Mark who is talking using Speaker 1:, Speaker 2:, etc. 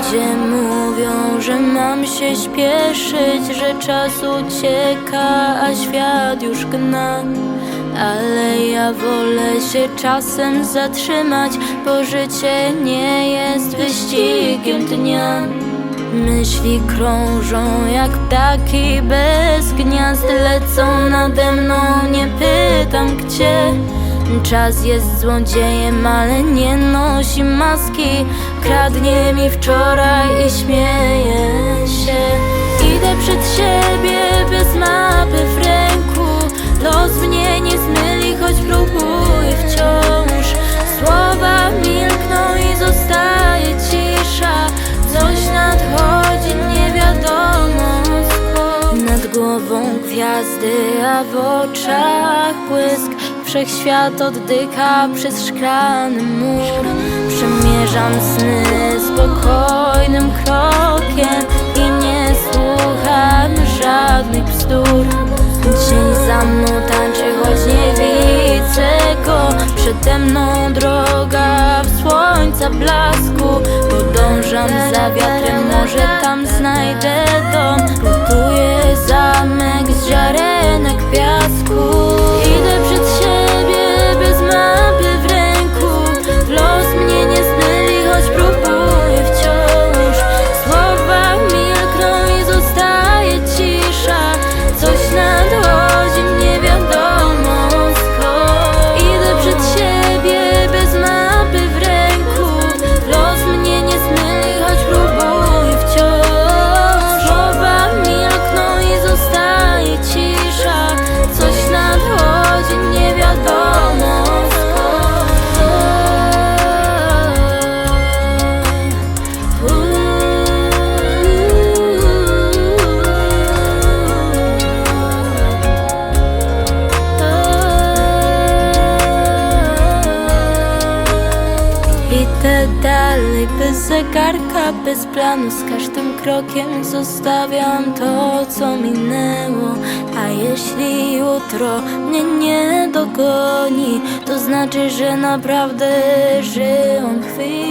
Speaker 1: Ludzie mówią, że mam się śpieszyć, że czas ucieka, a świat już gna. Ale ja wolę się czasem zatrzymać, bo życie nie jest wyścigiem dnia. Myśli krążą jak ptaki bez gniazd Lecą nade mną, nie pytam gdzie Czas jest złodziejem, ale nie nosi maski. Kradnie mi wczoraj i śmieje się. Idę przed siebie bez mapy w ręku Los mnie nie zmyli, choć próbuję wciąż. Słowa milkną i zostaje cisza. Coś nadchodzi, nie wiadomo skąd. Nad głową gwiazdy, a w oczach błysk Wszechświat oddycha przez szklany mur. Przemierzam sny spokojnym krokiem I nie słucham żadnych bzdur. Dzień za mną tańczy, choć nie widzę go? Przede mną droga w słońca blasku. Podążam za wiatrem, może tam znajdę dom. Buduję zamek Idę dalej bez zegarka, bez planu. Z każdym krokiem zostawiam to, co minęło. A jeśli jutro mnie nie dogoni To znaczy, że naprawdę żyłam chwilą